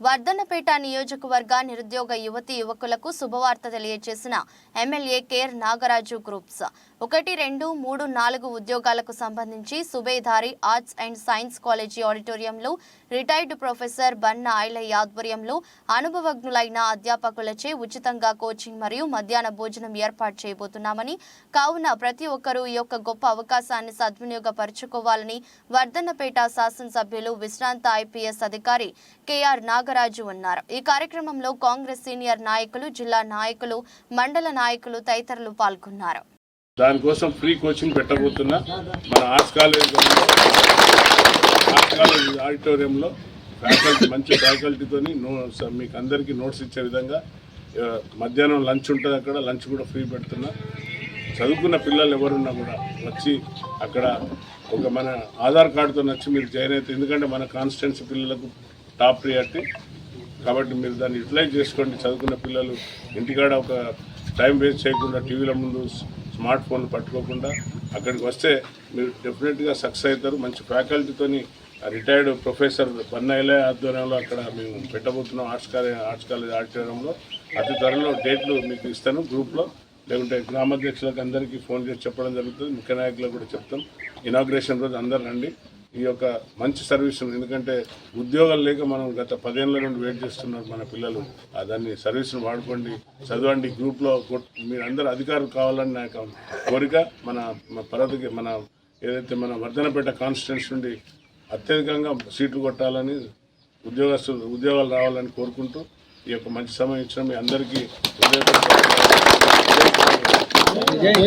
Wardhannapet నియోజకవర్గ నిరుద్యోగ యువతి యువకులకు శుభవార్త తెలియజేసిన ఎమ్మెల్యే కేర్ నాగరాజు గ్రూప్స్. ఒకటి రెండు మూడు నాలుగు ఉద్యోగాలకు సంబంధించి Subedari arts and science college ఆడిటోరియంలో రిటైర్డ్ ప్రొఫెసర్ బన్న ఐలయ్య ఆధ్వర్యంలో అనుభవజ్ఞులైన అధ్యాపకులచే ఉచితంగా కోచింగ్ మరియు మధ్యాహ్న భోజనం ఏర్పాటు చేయబోతున్నామని కావున ప్రతి ఒక్కరూ ఈ యొక్క గొప్ప అవకాశాన్ని సద్వినియోగపరచుకోవాలని వర్ధన్నపేట శాసనసభ్యులు విశ్రాంత ఐపీఎస్ అధికారి కేఆర్ నాగరాజు ఉన్నారు. ఈ కార్యక్రమంలో కాంగ్రెస్ సీనియర్ నాయకులు జిల్లా నాయకులు మండల నాయకులు తదితరులు పాల్గొన్నారు. దానికోసం ఫ్రీ కోచింగ్ పెట్టబోతున్నా. మన ఆర్ట్స్ కాలేజ్ ఆర్ట్స్ కాలేజ్ ఆడిటోరియంలో ఫ్యాకల్టీ మంచి ఫ్యాకల్టీతోని నో మీకు అందరికీ నోట్స్ ఇచ్చే విధంగా మధ్యాహ్నం లంచ్ ఉంటుంది అక్కడ లంచ్ కూడా ఫ్రీ పెడుతున్నా. చదువుకున్న పిల్లలు ఎవరున్నా కూడా వచ్చి అక్కడ ఒక మన ఆధార్ కార్డుతో వచ్చి మీరు జాయిన్ అవుతుంది ఎందుకంటే మన కాన్స్టిట్యున్సీ పిల్లలకు టాప్ ప్రియారిటీ. కాబట్టి మీరు దాన్ని యూటిలైజ్ చేసుకోండి. చదువుకున్న పిల్లలు ఇంటికాడ ఒక టైం వేస్ట్ చేయకుండా టీవీల ముందు స్మార్ట్ ఫోన్లు పట్టుకోకుండా అక్కడికి వస్తే మీరు డెఫినెట్గా సక్సెస్ అవుతారు. మంచి ఫ్యాకల్టీతోని రిటైర్డ్ ప్రొఫెసర్ బన్నైలే ఆధ్వర్యంలో అక్కడ మేము పెట్టబోతున్నాం ఆర్ట్స్ కాలేజ్ ఆర్ట్స్ కాలేజ్ ఆడిటోరియంలో. అతి త్వరలో డేట్లు మీకు ఇస్తాను గ్రూప్లో. లేకుంటే గ్రామాధ్యక్షులకు అందరికీ ఫోన్ చేసి చెప్పడం జరుగుతుంది. ముఖ్య నాయకులకు కూడా చెప్తాం. ఇనాగ్రేషన్ రోజు అందరు రండి. ఈ యొక్క మంచి సర్వీస్ ఎందుకంటే ఉద్యోగాలు లేక మనం గత పదేళ్ళ నుండి వెయిట్ చేస్తున్నారు మన పిల్లలు. దాన్ని సర్వీస్ను వాడుకోండి చదవండి గ్రూప్లో కొట్- మీరు అందరూ అధికారులు కావాలని నా యొక్క కోరిక. మన మన పర్వతకి మన ఏదైతే మన వర్ధనపేట కాన్స్టిట్యూన్స్ నుండి అత్యధికంగా సీట్లు కొట్టాలని ఉద్యోగస్తులు ఉద్యోగాలు రావాలని కోరుకుంటూ ఈ యొక్క మంచి సమయం ఇచ్చిన మీ అందరికీ